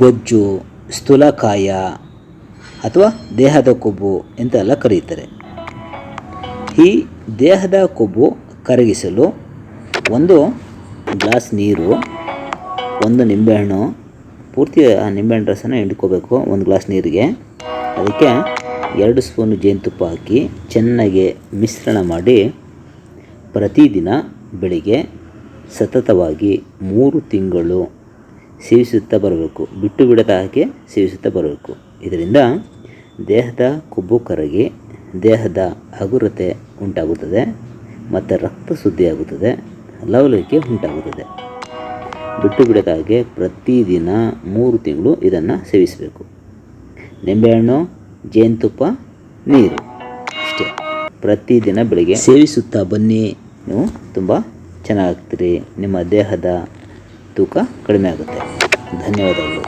ಬೊಜ್ಜು, ಸ್ಥೂಲಕಾಯ ಅಥವಾ ದೇಹದ ಕೊಬ್ಬು ಎಂತೆಲ್ಲ ಕರೆಯುತ್ತಾರೆ. ಈ ದೇಹದ ಕೊಬ್ಬು ಕರಗಿಸಲು ಒಂದು ಗ್ಲಾಸ್ ನೀರು, ಒಂದು ನಿಂಬೆಹಣ್ಣು, ಪೂರ್ತಿ ಆ ನಿಂಬೆಹಣ್ಣು ರಸನ ಹಿಡ್ಕೋಬೇಕು ಒಂದು ಗ್ಲಾಸ್ ನೀರಿಗೆ. ಅದಕ್ಕೆ ಎರಡು ಸ್ಪೂನು ಜೇನುತುಪ್ಪ ಹಾಕಿ ಚೆನ್ನಾಗಿ ಮಿಶ್ರಣ ಮಾಡಿ ಪ್ರತಿದಿನ ಬೆಳಿಗ್ಗೆ ಸತತವಾಗಿ ಮೂರು ತಿಂಗಳು ಸೇವಿಸುತ್ತಾ ಬರಬೇಕು. ಬಿಟ್ಟು ಬಿಡದ ಹಾಗೆ ಸೇವಿಸುತ್ತಾ ಬರಬೇಕು. ಇದರಿಂದ ದೇಹದ ಕೊಬ್ಬು ಕರಗಿ ದೇಹದ ಹಗುರತೆ ಉಂಟಾಗುತ್ತದೆ, ಮತ್ತು ರಕ್ತ ಶುದ್ಧಿಯಾಗುತ್ತದೆ ಲವಲಿಕೆ ಉಂಟಾಗುತ್ತದೆ. ಬಿಟ್ಟು ಬಿಡದ ಹಾಗೆ ಪ್ರತಿದಿನ ಮೂರು ತಿಂಗಳು ಇದನ್ನು ಸೇವಿಸಬೇಕು. ನಿಂಬೆಹಣ್ಣು ಜೇನುತುಪ್ಪ, ನೀರು ಇಷ್ಟೇ ಪ್ರತಿದಿನ ಬೆಳಿಗ್ಗೆ ಸೇವಿಸುತ್ತಾ ಬನ್ನಿ. ನೀವು ತುಂಬ ಚೆನ್ನಾಗ್ತೀರಿ. ನಿಮ್ಮ ದೇಹದ ತೂಕ ಕಡಿಮೆ ಆಗುತ್ತೆ ಧನ್ಯವಾದಗಳು